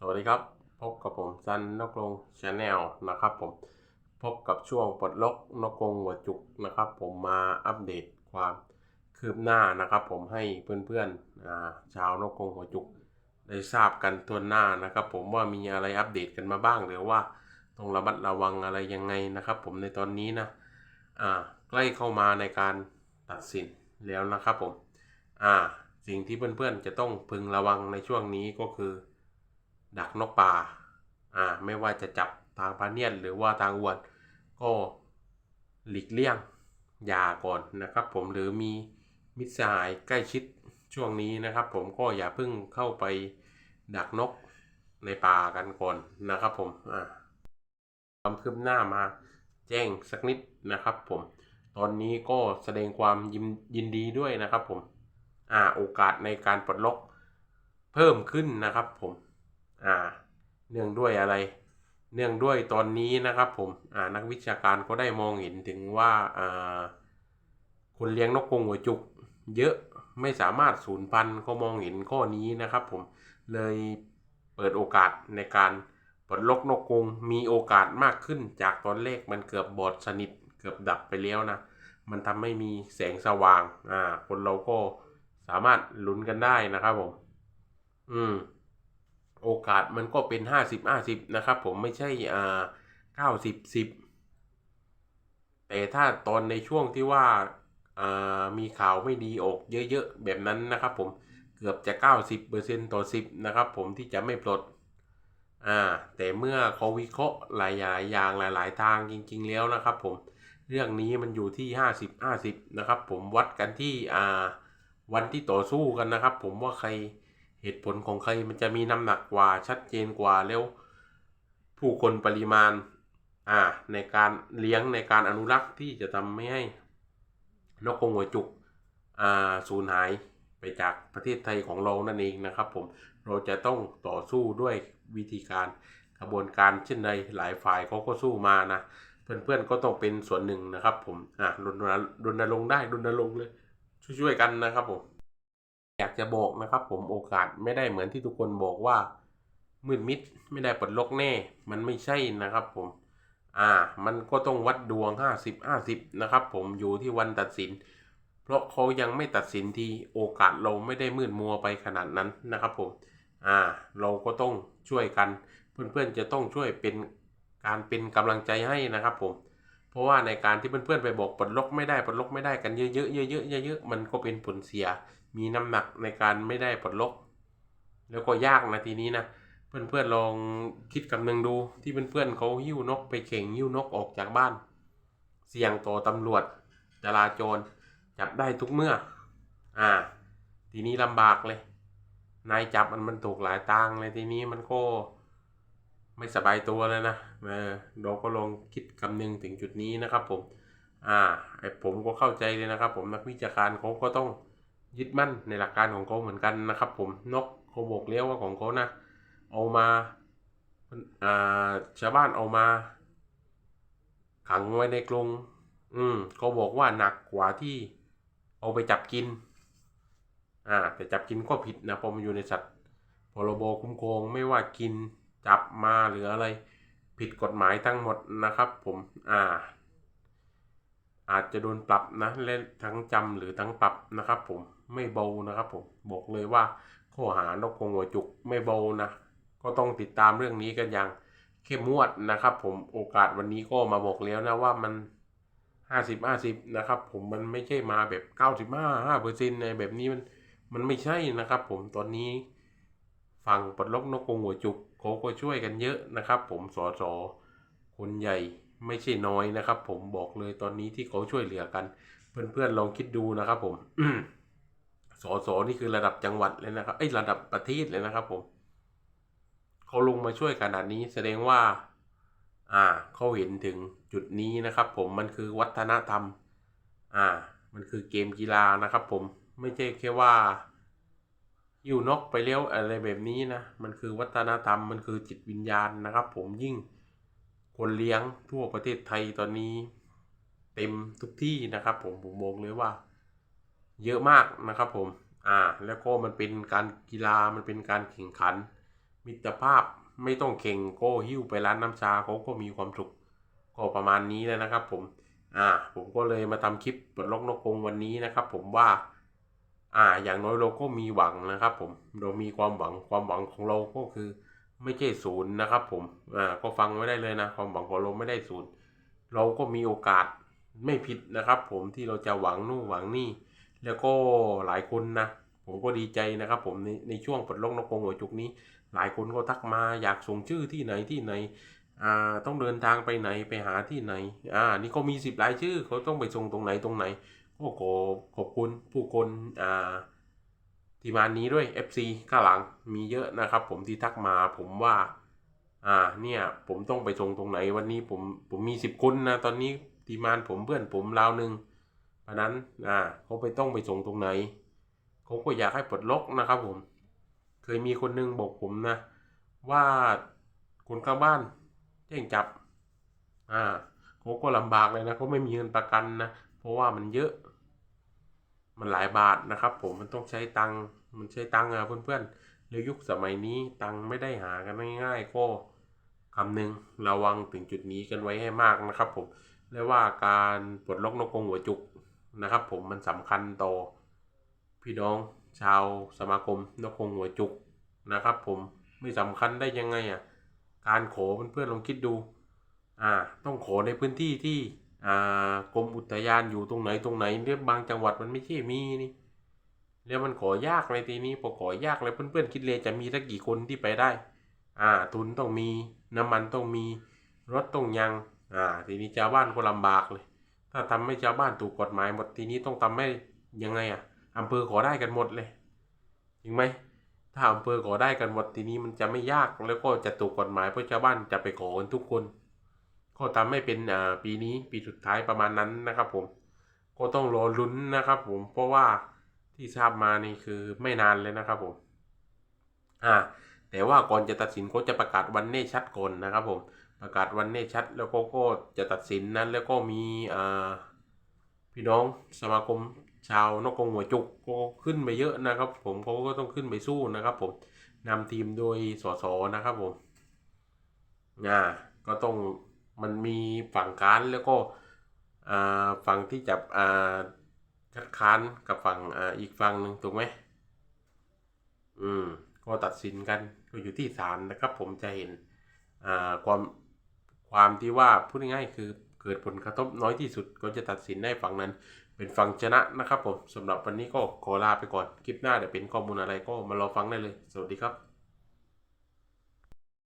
สวัสดีครับ พบกับผมซันนกลงชาแนลนะครับผมพบกับช่วงปลดล็อกนกกรงหัวจุกนะครับ ผมมาอัปเดตความคืบหน้านะครับ ผมให้เพื่อนๆอ่าชาวนกกรงหัวจุก ได้ทราบกันตัวหน้านะครับ ผมว่ามีอะไรอัปเดตกันมาบ้างหรือว่าต้องระมัดระวังอะไรยังไงนะครับ ผมในตอนนี้นะใกล้เข้ามาในการตัดสินแล้วนะครับผมสิ่งที่เพื่อนๆจะต้องพึงระวังในช่วงนี้ก็คือ ดักนกป่าอ่าไม่ว่าจะจับทางพาเนียนหรือว่าทางอวนก็หลีกเลี่ยงอย่าก่อนนะครับ ผมหรือมีมิตรสหายใกล้ชิดช่วงนี้นะครับ ผมก็อย่าเพิ่งเข้าไปดักนกในป่ากันก่อนนะครับ ผมอ่าความคืบหน้ามาแจ้งสักนิดนะครับ ผม ตอนนี้ก็แสดงความยินยินดีด้วยนะครับ ผมอ่าโอกาสในการปลดล็อกเพิ่มขึ้นนะครับ ผม อ่า เนื่องด้วยอะไร เนื่องด้วยตอนนี้นะครับผมอ่านักวิชาการก็ได้มองเห็นถึงว่าอ่าคนเลี้ยงนกกรงหัวจุก เยอะไม่สามารถสูญพันธุ์เขามองเห็นข้อนี้นะครับ ผมเลยเปิดโอกาสในการปลดล็อกนกกรงมีโอกาสมากขึ้นจากตอนแรกมันเกือบบอดสนิทเกือบดับไปแล้วนะ มันทำให้มีแสงสว่าง อ่า คนเราก็สามารถลุ้นกันได้นะครับผม อืม โอกาสมันก็เป็นห้าสิบห้าสิบนะครับผมไม่ใช่อ่าเก้าสิบสิบแต่ถ้าตอนในช่วงที่ว่าอ่ามีข่าวไม่ดีออกเยอะๆ แบบนั้นนะครับผมเกือบจะ 90%ต่อ 10 นะครับผมที่จะไม่ปลดอ่าแต่เมื่อเขาวิเคราะห์หลายๆอย่างหลาย ๆ ทางจริง ๆ แล้วนะครับผมเรื่องนี้มันอยู่ที่ 50 50 นะครับผมวัดกันที่อ่าวันที่ต่อสู้กันนะครับ ผมว่าใคร เหตุผลของใครมันจะมีน้ำหนักกว่าชัดเจนกว่าแล้วผู้คนปริมาณอ่าในการเลี้ยงในการอนุรักษ์ที่จะทำไม่ให้นกกรงหัวจุกอ่าสูญหายไปจากประเทศไทยของเรานั่นเองนะครับผมเราจะต้องต่อสู้ด้วยวิธีการกระบวนการเช่นใดหลายฝ่ายเขาก็สู้มานะเพื่อนๆก็ต้องเป็นส่วนหนึ่งนะครับผมอ่ารณรงค์รณรงค์ได้รณรงค์เลย ช่วยๆกันนะครับผม อยากจะบอกนะครับ ผมโอกาสไม่ได้เหมือนที่ทุกคนบอกว่ามืดมิดไม่ได้ปลดล็อกแน่ มันไม่ใช่นะครับผม อ่า มันก็ต้องวัดดวง 50 50 นะครับผมอยู่ที่วันตัดสิน เพราะเขายังไม่ตัดสินทีโอกาสเราไม่ได้มืดมัวไปขนาดนั้นนะครับผม อ่า เราก็ต้องช่วยกัน เพื่อนๆจะต้องช่วยเป็นการเป็นกำลังใจให้นะครับผม เพราะว่าในการที่เพื่อนๆไปบอกปลดล็อกไม่ได้ปลดล็อกไม่ได้กันเยอะๆเยอะๆเยอะๆมันก็เป็นผลเสีย มีน้ำหนักในการไม่ได้ปลดล็อกแล้วก็ยากนะทีนี้นะเพื่อนๆลองคิดคำนึงดูที่เพื่อนๆเขาหิ้วนกไปเข่งหิ้วนกออกจากบ้าน เสี่ยงต่อตำรวจจราจรจับได้ทุกเมื่อ อ่า ทีนี้ลำบากเลย นายจับมันมันถูกหลายตังค์เลยทีนี้มันก็ไม่สบายตัวเลยนะเออเราก็ลองคิดคำนึงถึงจุดนี้นะครับผม อ่าไอผมก็เข้าใจเลยนะครับผมนักวิชาการเขาก็ต้อง ยึดมั่นในหลักการของเขาเหมือนกันนะครับ ผมนกเขาบอกเลี้ยวว่าของเขานะเอามาอ่าชาวบ้านเอามา ขังไว้ในกรงอืมเขาบอกว่าหนักกว่าที่เอาไปจับกิน อ่า แต่จับกินก็ผิดนะเพราะมันอยู่ในสัตว์พรบคุ้มครองไม่ว่ากินจับมาหรืออะไร ผิดกฎหมายทั้งหมดนะครับ ผม อ่า อาจจะโดนปรับนะและทั้งจำหรือทั้งปรับนะครับ ผมไม่เบานะครับผมบอกเลยว่าข้อหานกกรงหัวจุกไม่เบานะก็ต้องติดตามเรื่องนี้กันอย่างเข้มงวดนะครับ ผมโอกาสวันนี้ก็มาบอกแล้วนะว่ามันห้าสิบห้าสิบนะครับ ผมมันไม่ใช่มาแบบเก้าสิบห้าห้าเปอร์เซ็นต์ในแบบนี้มันมันไม่ใช่นะครับ ผมตอนนี้ฝั่งปลดล็อกนกกงหัวจุกเขาก็ช่วยกันเยอะนะครับ ผมสอสอคนใหญ่ ไม่ใช่น้อยนะครับ ผมบอกเลยตอนนี้ที่เขาช่วยเหลือกัน เพื่อนๆลองคิดดูนะครับ ผมสอสอนี่คือระดับจังหวัดเลยนะครับเอ้ระดับประเทศเลยนะครับ ผมเขาลงมาช่วยขนาดนี้แสดงว่า อ่าเขาเห็นถึงจุดนี้นะครับ ผมมันคือวัฒนธรรม อ่า มันคือเกมกีฬานะครับ ผมไม่ใช่แค่ว่าหิ้วนกไปเลี้ยวอะไรแบบนี้นะ มันคือวัฒนธรรม มันคือจิตวิญญาณนะครับ ผมยิ่ง คนเลี้ยงทั่วประเทศไทยตอนนี้ เต็มทุกที่นะครับผมผมบอกเลยว่า เยอะมากนะครับผมอ่าแล้วก็มันเป็นการกีฬามันเป็นการแข่งขัน มิตรภาพไม่ต้องเข่งก้หิ้วไปร้านน้ำชาเขาก็มีความสุขก็ประมาณนี้แล้วนะครับผมอ่าผมก็เลยมาทำคลิปปลดล็อกนกกงวันนี้นะครับ ผมว่าอ่าอย่างน้อยเราก็มีหวังนะครับ ผมเรามีความหวังความหวังของเราก็คือ ไม่ใช่ศูนย์นะครับผมอ่าก็ฟังไว้ได้เลยนะความหวังของเราไม่ได้ศูนย์เราก็มีโอกาสไม่ผิดนะครับ ผมที่เราจะหวังนู่นหวังนี่ แล้วก็หลายคนนะผมก็ดีใจนะครับ ผมในในช่วงปลดล็อกนกกงหัวจุกนี้ หลายคนก็ทักมาอยากส่งชื่อที่ไหนที่ไหนอ่าต้องเดินทางไปไหนไปหาที่ไหนอ่านี่ก็มีสิบรายชื่อเขาต้องไปส่งตรงไหนตรงไหนก็ขอขอบคุณผู้คนอ่า ทีมงานนี้ด้วย FC ข้างหลังมีเยอะนะครับ ผมที่ทักมาผมว่า อ่าเนี่ย ผมต้องไปส่งตรงไหนวันนี้ผมผมมีสิบคนนะตอนนี้ทีมงานผมเพื่อนผมราวหนึ่งเพราะนั้นอ่าเขาไปต้องไปส่งตรงไหนเขาก็อยากให้ปลดล็อกนะครับ ผม เคยมีคนหนึงบอกผมนะ ว่าคนข้างบ้านแจ้งจับ อ่าเขาก็ลำบากเลยนะเขาไม่มีเงินประกันนะ เพราะว่ามันเยอะ มันหลายบาทนะครับ ผมมันต้องใช้ตังค์มันใช้ตังค์อะเพื่อนๆแล้วยุคสมัยนี้ตังค์ไม่ได้หากันง่ายๆก็คำหนึ่งระวังถึงจุดนี้กันไว้ให้มากนะครับ ผมและว่าการปลดล็อกนกกงหัวจุกนะครับ ผมมันสำคัญต่อพี่น้องชาวสมาคมนกกงหัวจุกนะครับ ผมไม่สำคัญได้ยังไงอะการขอเพื่อนๆลองคิดดู อ่า ต้องขอในพื้นที่ที่ กรมอุทยานอยู่ตรงไหนตรงไหนเรียบางจังหวัดมันไม่ใช่มีนี่แล้วมันขอยากเลยทีนี้พอขอยากเลยเพื่อนๆคิดเลยจะมีสักกี่คนที่ไปได้ อ่า ทุนต้องมีน้ำมันต้องมี รถต้องยัง อ่า ทีนี้ชาวบ้านก็ลำบากเลย ถ้าทำให้ชาวบ้านถูกกฎหมายหมดทีนี้ต้องทำให้ยังไงอะอำเภอขอได้กันหมดเลยจริงไหมถ้าอำเภอขอได้กันหมดทีนี้มันจะไม่ยากแล้วก็จะถูกกฎหมายเพราะชาวบ้านจะไปขอกันทุกคน ก็ทำให้เป็นอ่าปีนี้ปีสุดท้ายประมาณนั้นนะครับผมก็ต้องรอลุ้นนะครับผมเพราะว่าที่ทราบมานี่คือไม่นานเลยนะครับผมอ่าแต่ว่าก่อนจะตัดสินเขาจะประกาศวันแน่ชัดก่อนนะครับผมประกาศวันแน่ชัดแล้วก็ก็จะตัดสินนั้นแล้วก็มีอ่าพี่น้องสมาคมชาวนกกรงหัวจุกก็ขึ้นไปเยอะนะครับ ผมเขาก็ต้องขึ้นไปสู้นะครับ ผมนำทีมโดยสสนะครับผมอ่าก็ต้อง มันมีฝั่งค้านแล้วก็ฝั่งที่จะอ่าคัดค้านกับฝั่งออีกฝั่งหนึ่งถูกไหมอืมก็ตัดสินกันก็อยู่ที่ศาลนะครับ ผมจะเห็นความความที่ว่าพูดง่ายๆคือเกิดผลกระทบน้อยที่สุดก็จะตัดสินได้ฝั่งนั้น เป็นฝั่งชนะนะครับผมสำหรับวันนี้ก็ขอลาไปก่อนคลิปหน้าเดี๋ยวเป็นข้อมูลอะไรก็มารอฟังได้เลย สวัสดีครับ